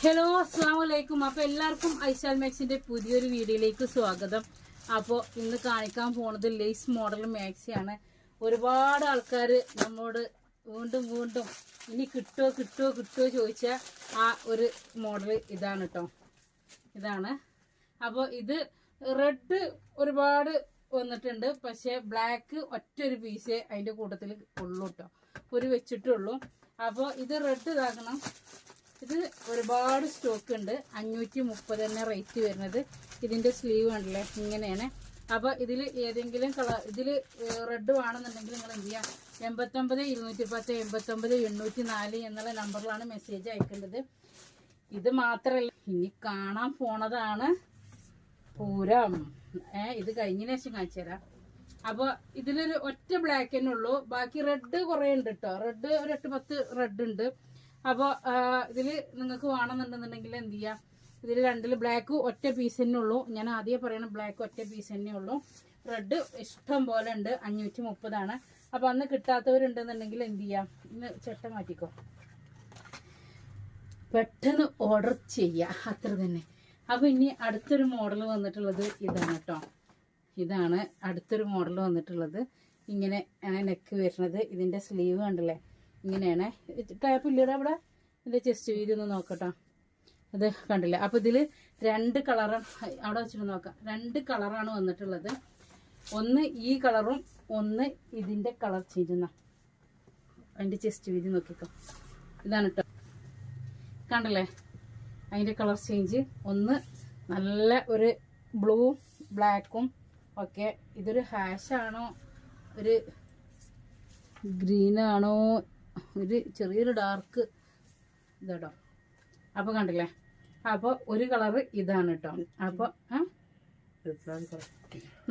Hello അസ്സാം വലൈക്കും അപ്പോൾ എല്ലാവർക്കും ഐശാൽ മാക്സിന്റെ പുതിയൊരു വീഡിയോയിലേക്ക് സ്വാഗതം. അപ്പോൾ ഇന്ന് കാണിക്കാൻ പോണത് ലേസ് മോഡൽ മാക്സിയാണ് ഒരുപാട് ആൾക്കാർ നമ്മോട് വീണ്ടും വീണ്ടും ഇനി കിട്ടുമോ കിട്ടുമോ കിട്ടുമോ ചോദിച്ച ആ ഒരു മോഡൽ ഇതാണ് കേട്ടോ ഇതാണ്. അപ്പോൾ ഇത് റെഡ് ഒരുപാട് വന്നിട്ടുണ്ട്. പക്ഷേ ബ്ലാക്ക് ഒറ്റ ഒരു പീസേ അതിന്റെ കൂട്ടത്തിൽ ഉള്ളൂ കേട്ടോ ഒരു വെച്ചിട്ടുള്ളൂ. അപ്പോൾ ഇത് റെഡ് ഇതാക്കണം. ഇത് ഒരുപാട് സ്റ്റോക്ക് ഉണ്ട്. അഞ്ഞൂറ്റി മുപ്പത് തന്നെ റേറ്റ് വരുന്നത്. ഇതിന്റെ സ്ലീവ് ഉണ്ടല്ലേ ഇങ്ങനെയാണ്. അപ്പോൾ ഇതിൽ ഏതെങ്കിലും കളർ ഇതിൽ റെഡ് വേണമെന്നുണ്ടെങ്കിൽ നിങ്ങൾ എന്ത് ചെയ്യാം? എൺപത്തൊമ്പത് ഇരുന്നൂറ്റി പത്ത് എൺപത്തൊമ്പത് എണ്ണൂറ്റി നാല് എന്നുള്ള നമ്പറിലാണ് മെസ്സേജ് അയക്കേണ്ടത്. ഇത് മാത്രല്ല. ഇനി കാണാൻ പോണതാണ് പൂരം. ഏ ഇത് കഴിഞ്ഞതിന് ശേഷം കാണിച്ചു തരാം. അപ്പൊ ഇതിലൊരു ഒറ്റ ബ്ലാക്ക് തന്നെ ഉള്ളൂ. ബാക്കി റെഡ് കുറെ ഉണ്ട് കേട്ടോ റെഡ് ഒരു എട്ട് പത്ത് റെഡ് ഉണ്ട്. അപ്പോൾ ഇതിൽ നിങ്ങൾക്ക് വേണമെന്നുണ്ടെന്നുണ്ടെങ്കിൽ എന്ത് ചെയ്യാം? ഇതിൽ രണ്ടിൽ ബ്ലാക്ക് ഒറ്റ പീസ് തന്നെ ഉള്ളൂ. ഞാൻ ആദ്യം പറയണ ബ്ലാക്ക് ഒറ്റ പീസ് തന്നെ ഉള്ളൂ. റെഡ് ഇഷ്ടം പോലെ ഉണ്ട്. അഞ്ഞൂറ്റി മുപ്പതാണ്. അപ്പോൾ അന്ന് കിട്ടാത്തവരുണ്ടെന്നുണ്ടെങ്കിൽ എന്ത് ചെയ്യാം? ഇന്ന് ചട്ട മാറ്റിക്കോ. പെട്ടെന്ന് ഓർഡർ ചെയ്യുക അത്ര തന്നെ. അപ്പോൾ ഇനി അടുത്തൊരു മോഡൽ വന്നിട്ടുള്ളത് ഇതാണ് കേട്ടോ. ഇതാണ് അടുത്തൊരു മോഡൽ വന്നിട്ടുള്ളത്. ഇങ്ങനെ ആണ് നെക്ക് വരുന്നത്. ഇതിന്റെ സ്ലീവ് കണ്ടല്ലേ? ഇങ്ങനെയാണ്. ടാപ്പ് അവിടെ? ഇതിന്റെ ചെസ്റ്റ് വീതി ഒന്ന് നോക്കട്ടോ. അത് കണ്ടില്ലേ? അപ്പോൾ ഇതിൽ രണ്ട് കളറാണ് അവിടെ വെച്ചിട്ട് നോക്കാം. രണ്ട് കളറാണ് വന്നിട്ടുള്ളത്. ഒന്ന് ഈ കളറും ഒന്ന് ഇതിന്റെ കളർ ചേഞ്ച്. എന്നാ അതിന്റെ ചെസ്റ്റ് വീതി നോക്കിക്കോ. ഇതാണ് കേട്ടോ കണ്ടല്ലേ? അതിന്റെ കളർ ചേഞ്ച്. ഒന്ന് നല്ല ഒരു ബ്ലൂവും ബ്ലാക്കും ഒക്കെ. ഇതൊരു ഹാഷാണോ ഒരു ഗ്രീനാണോ? ഒരു ചെറിയൊരു ഡാർക്ക് ഇതാട്ടോ. അപ്പോൾ കണ്ടില്ലേ? അപ്പോൾ ഒരു കളറ് ഇതാണ് കേട്ടോ അപ്പോൾ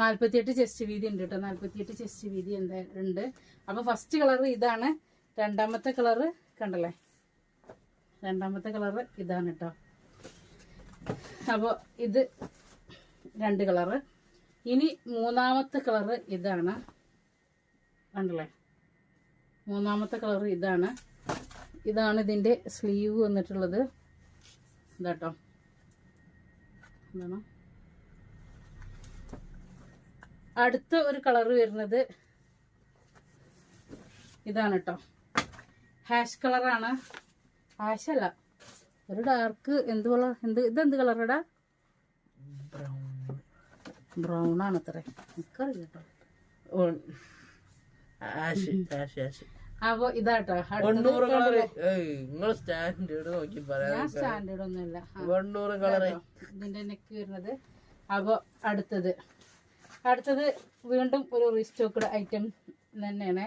നാൽപ്പത്തിയെട്ട് ചെസ്റ്റ് വീതി ഉണ്ട് കേട്ടോ നാൽപ്പത്തിയെട്ട് ചെസ്റ്റ് വീതി എന്താ ഉണ്ട്. അപ്പോൾ ഫസ്റ്റ് കളറ് ഇതാണ്. രണ്ടാമത്തെ കളറ് കണ്ടല്ലേ? രണ്ടാമത്തെ കളറ് ഇതാണ് കേട്ടോ അപ്പോൾ ഇത് രണ്ട് കളറ് ഇനി മൂന്നാമത്തെ കളറ് ഇതാണ്. കണ്ടല്ലേ? മൂന്നാമത്തെ കളർ ഇതാണ്. ഇതാണ് ഇതിന്റെ സ്ലീവ് വന്നിട്ടുള്ളത്. ഇതാട്ടോ. എന്താണ് അടുത്ത ഒരു കളർ വരുന്നത് ഇതാണ് കേട്ടോ ഹാഷ് കളറാണ്. ഹാഷ് അല്ല ഒരു ഡാർക്ക് എന്ത് കളർ എന്ത് ഇതെന്ത് കളറടാ ബ്രൗൺ ആണ് അത്ര. എനിക്കറിയാം കേട്ടോ അപ്പൊ ഇതാട്ടോ വെണ്ണൂറ് കളറ്. നിങ്ങൾ സ്റ്റാൻഡേർഡ് നോക്കി പറയാം. സ്റ്റാൻഡേർഡ് ഒന്നുമില്ല. വെണ്ണൂറ് കളറ്. ഇതിന്റെ നെക്ക് വരുന്നത്. അപ്പൊ അടുത്തത്. അടുത്തത് വീണ്ടും ഒരു റീസ്റ്റോക്ക്ഡ് ഐറ്റം തന്നെയാണ്.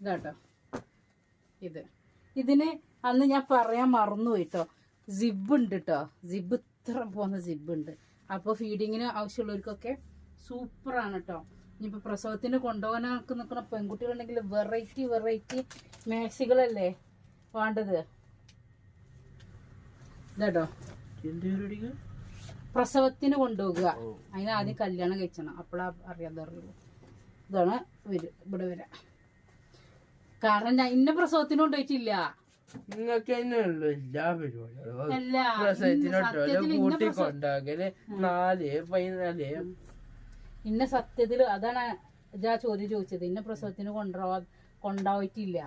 ഇതാട്ടോ. ഇത്. ഇതിന് അന്ന് ഞാൻ പറയാൻ മറന്നു പോയിട്ടോ സിബ് ഉണ്ട് കേട്ടോ സിബ് ഇത്ര പോകുന്ന സിബ് ഉണ്ട്. അപ്പോൾ ഫീഡിങ്ങിന് ആവശ്യമുള്ളവർക്കൊക്കെ സൂപ്പറാണ് കേട്ടോ ഇനിയിപ്പോൾ പ്രസവത്തിന് കൊണ്ടുപോകാനൊക്കെ നിൽക്കുന്ന പെൺകുട്ടികളുണ്ടെങ്കിൽ വെറൈറ്റി വെറൈറ്റി മാക്സികളല്ലേ വേണ്ടത്? ഇതാട്ടോ. പ്രസവത്തിന് കൊണ്ടുപോകുക. അതിന് ആദ്യം കല്യാണം കഴിച്ചണം. അപ്പോഴാ അറിയാതെ അറിയുള്ളൂ. ഇതാണ് വരും ഇവിടെ വരാം. കാരണം ഞാൻ ഇന്ന പ്രസവത്തിന് കൊണ്ടുപോയിട്ടില്ല. നിങ്ങൾക്ക് തന്നെ ഉള്ളു എല്ലാ പരിപാടികളും. പ്രസവത്തിനോട്ടോ സത്യത്തിൽ ഇന്ന കൂട്ടി കൊണ്ടാകൽ നാല് പതിനാല് ഇന്ന സത്യത്തിൽ അതാണ് ഞാൻ ചോദ്യം ചോദിച്ചത്. ഇന്ന പ്രസവത്തിന് കൊണ്ടുപോവാ കൊണ്ടുപോയിട്ടില്ല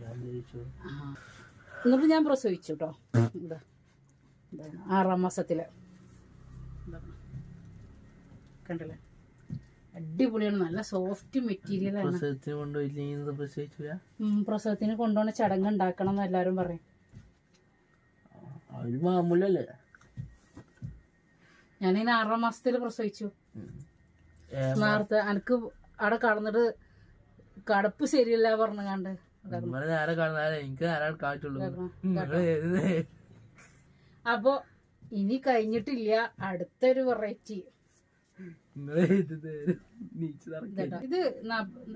ഞാൻ തിരിച്ചു എന്നിട്ട് ഞാൻ പ്രസവിച്ചു കേട്ടോ ഇതാ. ആറാം മാസത്തിൽ. കണ്ടല്ലേ? അടിപൊളിയാണ്. നല്ല സോഫ്റ്റ് മെറ്റീരിയൽ ആണ്. പ്രസവത്തിന് കൊണ്ടുപോണ ചടങ്ങ് ഉണ്ടാക്കണം എന്ന് എല്ലാവരും പറയും. ഞാനിങ്ങനെ ആറാം മാസത്തിൽ പ്രസവിച്ചു. നേരത്തെ എനിക്ക് അവിടെ കടന്നിട്ട് കടപ്പ് ശരിയല്ല പറഞ്ഞു കണ്ട് നിങ്ങളെ നേരെ എനിക്ക് നേരെ കാണിച്ചുള്ളൂ. അപ്പോ ഇനി കഴിഞ്ഞിട്ടില്ല. അടുത്തൊരു വെറൈറ്റി. ഇത്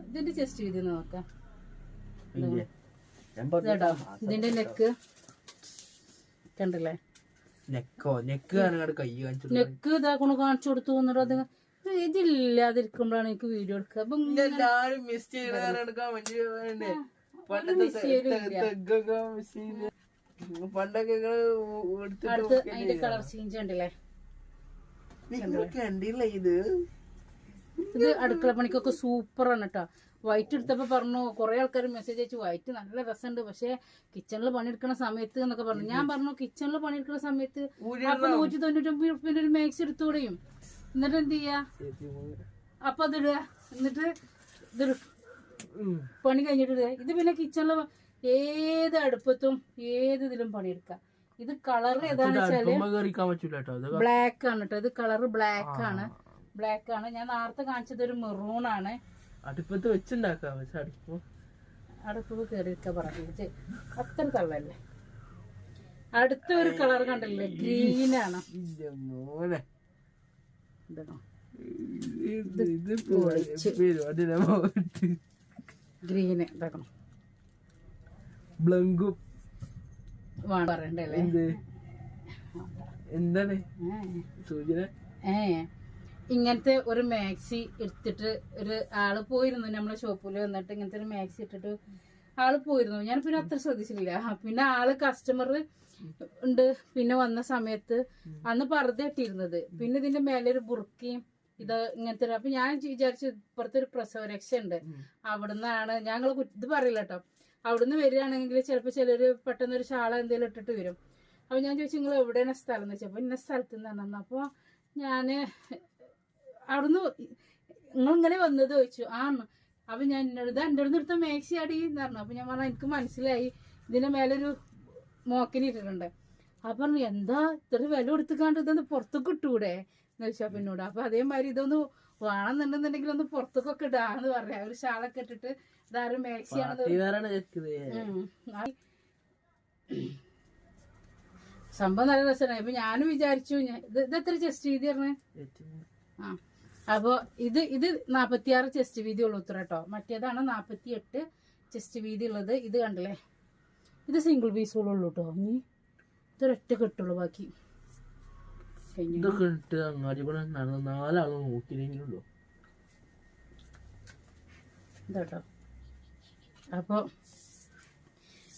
ഇതിന്റെ ചെസ്റ്റ് ഒന്ന് നോക്കാം. ഇതിന്റെ നെക്ക് കണ്ടില്ലേ? നെക്കോ നെക്ക് കാണാൻ കൈ കാണിച്ചു നെക്ക് ഇതാക്കണു കാണിച്ചു കൊടുത്തു എന്നിട്ട് അത് ഇതില്ലാതിരിക്കുമ്പോഴാണ് എനിക്ക് വീഡിയോ എടുക്കുക. അപ്പൊ എല്ലാരും മിസ് ചെയ്യണ കമന്റ് പണ്ടത്തെ തെഗ്ഗൊക്കെ മിസ് ചെയ്ത് പണ്ടൊക്കെ നിങ്ങൾ അതിന്റെ കളർ ചേഞ്ച് ഉണ്ടല്ലേ? നിങ്ങൾ കണ്ടില്ല? ഇത്? ഇത് അടുക്കള പണിക്കൊക്കെ സൂപ്പർ ആണ് കേട്ടോ വൈറ്റ് എടുത്തപ്പോ പറഞ്ഞു കൊറേ ആൾക്കാർ മെസ്സേജ് അയച്ചു. വൈറ്റ് നല്ല രസമുണ്ട്. പക്ഷെ കിച്ചണിൽ പണിയെടുക്കുന്ന സമയത്ത് എന്നൊക്കെ പറഞ്ഞു. ഞാൻ പറഞ്ഞു കിച്ചണിൽ പണിയെടുക്കുന്ന സമയത്ത് അപ്പൊ നൂറ്റി തൊണ്ണൂറ്റി ഒമ്പത് ഒരു മാക്സ് എടുത്തുകൂടെയും? എന്നിട്ട് എന്ത് ചെയ്യാ അപ്പൊ അതിടുക എന്നിട്ട് ഇതിടും. പണി കഴിഞ്ഞിട്ട് ഇത് പിന്നെ കിച്ചണിൽ ഏത് അടുപ്പത്തും ഏത് ഇതിലും പണിയെടുക്കാം. ഇത് കളർ ഏതാണെന്ന് വെച്ചാൽ ബ്ലാക്ക് ആണ് കേട്ടോ ഇത് കളർ ബ്ലാക്ക് ആണ്. ബ്ലാക്ക് ആണ്. ഞാൻ നേരത്തെ കാണിച്ചത് ഒരു മെറൂൺ ആണ്. അടുപ്പത്ത് വെച്ചുണ്ടാക്കാം അടുപ്പ് അടുപ്പ് കയറിയൊക്കെ പറഞ്ഞു അത്ര കളറല്ലേ അടുത്ത ഒരു കളർ കണ്ടല്ലേ ഗ്രീൻ ആണ് ഇന്റെ മോനെ ഇതാണോ ഇത് ഇത് പരിപാടിയിലെ പോയിട്ട് ഗ്രീന് ഇതാക്കണം. ബ്ലങ്കും. വേണ്ട പറയണ്ടല്ലേ? എന്ത്? എന്താണ്? ഏ. സൂചന? ഏ. ഇങ്ങനത്തെ ഒരു മാക്സി എടുത്തിട്ട് ഒരു ആൾ പോയിരുന്നു നമ്മളെ ഷോപ്പിൽ വന്നിട്ട് ഇങ്ങനത്തെ ഒരു മാക്സി ഇട്ടിട്ട് ആൾ പോയിരുന്നു. ഞാൻ പിന്നെ അത്ര ശ്രദ്ധിച്ചില്ല പിന്നെ ആൾ കസ്റ്റമർ ഉണ്ട്. പിന്നെ വന്ന സമയത്ത് അന്ന് പറഞ്ഞു ഇട്ടിരുന്നത് പിന്നെ ഇതിന്റെ മേലെ ഒരു ബുർക്കിയും ഇത് ഇങ്ങനത്തെ അപ്പൊ ഞാൻ വിചാരിച്ചു ഇപ്പുറത്തെ ഒരു പ്രസവരക്ഷ ഉണ്ട് അവിടുന്നാണ് ഞങ്ങൾ ഇത് പറയില്ല കേട്ടോ അവിടുന്ന് വരികയാണെങ്കിൽ ചിലപ്പോൾ ചിലര് പെട്ടെന്ന് ഒരു ഷാള എന്തെങ്കിലും ഇട്ടിട്ട് വരും. അപ്പൊ ഞാൻ ചോദിച്ചു നിങ്ങൾ എവിടെയാണ് സ്ഥലം? എന്ന് വെച്ചപ്പോ ഇന്ന സ്ഥലത്ത് നിന്നാണ് അപ്പൊ ഞാൻ അവിടുന്ന് നിങ്ങൾ ഇങ്ങനെ വന്നത് ചോദിച്ചു. ആ അപ്പൊ ഞാൻ എന്നോട് ഇത് എന്റെ അടുത്ത് എടുത്ത മാക്സി അടി എന്ന് പറഞ്ഞു. അപ്പൊ ഞാൻ പറഞ്ഞു എനിക്ക് മനസ്സിലായി. ഇതിന്റെ മേലൊരു മോക്കിന് ഇട്ടിട്ടുണ്ട്. അപ്പൊ പറഞ്ഞു എന്താ ഇത്ര വില കൊടുത്തുകാണ്ട് ഇതൊന്ന് പുറത്തേക്ക് ഇട്ടൂടെ? എന്ന് വെച്ചാ പിന്നോട് അപ്പൊ അതേമാതിരി ഇതൊന്ന് വേണമെന്നുണ്ടെന്നുണ്ടെങ്കിൽ ഒന്ന് പുറത്തേക്കൊക്കെ ഇടാന്ന് പറയാ ഒരു ഷാളൊക്കെ ഇട്ടിട്ട് ഇതാരും. ആ- സംഭവം നല്ല രസമാണ്. ഇപ്പൊ ഞാനും വിചാരിച്ചു ഞാൻ- ഇത് ഇത് എത്ര ചെസ്റ്റ് ചെയ്തിരുന്നേ പറഞ്ഞേ? ആ. അപ്പൊ ഇത് ഇത് നാപ്പത്തിയാറ് ചെസ്റ്റ് വീതി ഉള്ളു ഉത്തര കേട്ടോ. മറ്റേതാണ് നാപ്പത്തി എട്ട് ചെസ്റ്റ് വീതി ഉള്ളത്. ഇത് കണ്ടല്ലേ? ഇത് സിംഗിൾ പീസുകളുള്ളൂ കേട്ടോ. ഇനി ഇതൊരൊറ്റ കെട്ടുള്ളൂ ബാക്കി. അപ്പോ ഇതൊക്കെ ഇട്ട് അങ്ങാടി കൂടെ നടന്ന് നാലാളും നോക്കിയില്ലെങ്കിലുള്ളൂ. ഇതാട്ടോ അപ്പോൾ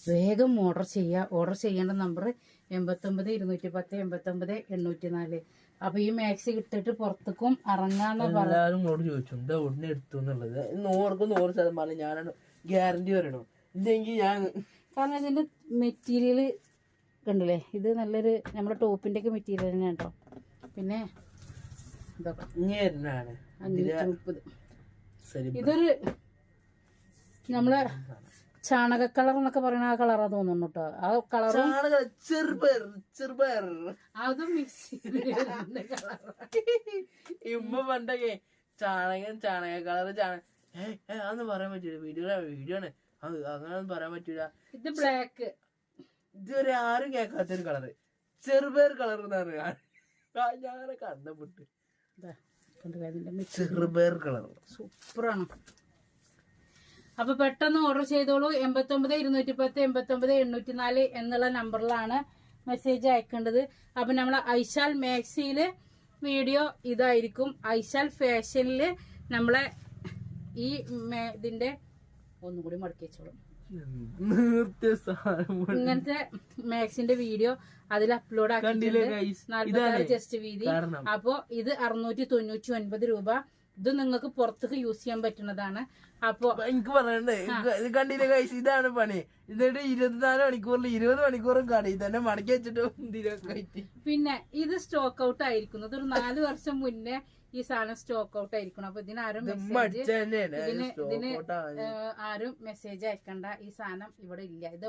വേഗം ഓർഡർ ചെയ്യുക ഓർഡർ ചെയ്യേണ്ട നമ്പർ എൺപത്തൊമ്പത് ഇരുന്നൂറ്റി പത്ത് എൺപത്തൊമ്പത് എണ്ണൂറ്റി നാല് അപ്പോൾ ഈ മാക്സി ഇട്ടിട്ട് പുറത്തേക്കും ഇറങ്ങാന്ന് ഇങ്ങോട്ട് ചോദിച്ചു എന്താ ഉടനെ എടുത്തു എന്നുള്ളത്? നൂറുക്ക് നൂറ് ശതമാനം ഞാനാണ് ഗ്യാരണ്ടി പറയണു ഇല്ലെങ്കിൽ ഞാൻ കാരണം ഇതിന്റെ മെറ്റീരിയൽ കണ്ടില്ലേ? ഇത് നല്ലൊരു നമ്മുടെ ടോപ്പിന്റെ ഒക്കെ മെറ്റീരിയൽ തന്നെയാണ് കേട്ടോ. പിന്നെ ഇതൊക്കെ. അഞ്ഞൂറ്റി മുപ്പത്. ഇതൊരു നമ്മളെ ചാണക കളർ എന്നൊക്കെ പറയുന്ന ആ കളറാ തോന്നുന്നു കേട്ടോ. ആ കളർ ചാണക ചെറുപയർ ചെറുപയർ. അതും മിക്സ് ഇമ്മ പണ്ടൊക്കെ ചാണകം ചാണക കളർ ചാണക അതൊന്നും പറയാൻ പറ്റൂല. വീഡിയോ വീഡിയോ ആണ്. അങ്ങനൊന്നും പറയാൻ പറ്റൂല. ഇത് ബ്ലാക്ക് ഇതുവരെ ആരും കേൾക്കാത്തൊരു കളറ്. ചെറുപയർ കളർ എന്നാണ് ഞാനൊക്കെ ഞാനെ കണ്ടപ്പെട്ട് ചെറുപയർ കളർ. സൂപ്പറാണ് അപ്പൊ പെട്ടെന്ന് ഓർഡർ ചെയ്തോളൂ. എൺപത്തൊമ്പത് ഇരുന്നൂറ്റി പത്ത് എൺപത്തൊമ്പത് എണ്ണൂറ്റി നാല് എന്നുള്ള നമ്പറിലാണ് മെസ്സേജ് അയക്കേണ്ടത്. അപ്പൊ നമ്മൾ ഐശാൽ മാക്സിയിൽ വീഡിയോ ഇതായിരിക്കും. ഐശാൽ ഫാഷനിൽ നമ്മളെ ഈ ഇതിന്റെ ഒന്നും കൂടി മടക്കി വെച്ചോളൂ. ഇങ്ങനത്തെ മാക്സിന്റെ വീഡിയോ അതിൽ അപ്ലോഡ് ആക്കി ആക്കിയിട്ടുണ്ട് ജസ്റ്റ് ഇതാണ് ചെസ്റ്റ് വീതി. അപ്പോ ഇത് അറുന്നൂറ്റി തൊണ്ണൂറ്റി ഒൻപത് രൂപ. ഇത് നിങ്ങൾക്ക് പുറത്തേക്ക് യൂസ് ചെയ്യാൻ പറ്റുന്നതാണ്. അപ്പോ എനിക്ക് പറയണ്ടേ ഇത് കണ്ടില്ലേ കഴിച്ച് ഇതാണ് പണി. എന്നിട്ട് ഇരുപത്തിനാല് മണിക്കൂറിൽ ഇരുപത് മണിക്കൂറും കടയിൽ തന്നെ മടക്കി വെച്ചിട്ട്. പിന്നെ ഇത് സ്റ്റോക്ക് ഔട്ട് ആയിരിക്കുന്നത് ഒരു നാല് വർഷം മുന്നേ ഈ സാധനം സ്റ്റോക്ക് ഔട്ട് ആയിരിക്കണം അപ്പൊ ഇതിനാരും ആരും മെസ്സേജ് ഇതിന് ഇതിന് ആരും മെസ്സേജ് അയക്കണ്ട. ഈ സാധനം ഇവിടെ ഇല്ല. ഇത്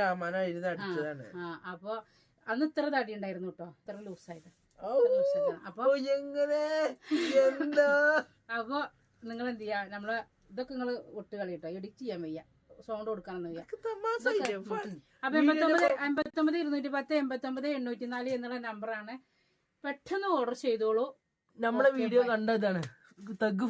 രാമായണം അപ്പൊ അന്ന് ഇത്ര തടി ഉണ്ടായിരുന്നു കേട്ടോ. ഇത്ര ലൂസായത് ഔ, അപ്പൊ അപ്പൊ നിങ്ങൾ എന്ത്? ചെയ്യാ നമ്മളെ ഇതൊക്കെ നിങ്ങൾ ഒട്ട് കളിയിട്ടോ. എഡിറ്റ് ചെയ്യാൻ വയ്യ. സൗണ്ട് കൊടുക്കാനൊന്നും വയ്യ. അപ്പൊ എൺപത്തൊമ്പത് എൺപത്തൊമ്പത് ഇരുന്നൂറ്റി പത്ത് എൺപത്തൊമ്പത് എണ്ണൂറ്റി നാല് എന്നുള്ള നമ്പറാണ് പെട്ടെന്ന് ഓർഡർ ചെയ്തോളൂ. നമ്മളെ വീഡിയോ കണ്ടതാണ് തഗ്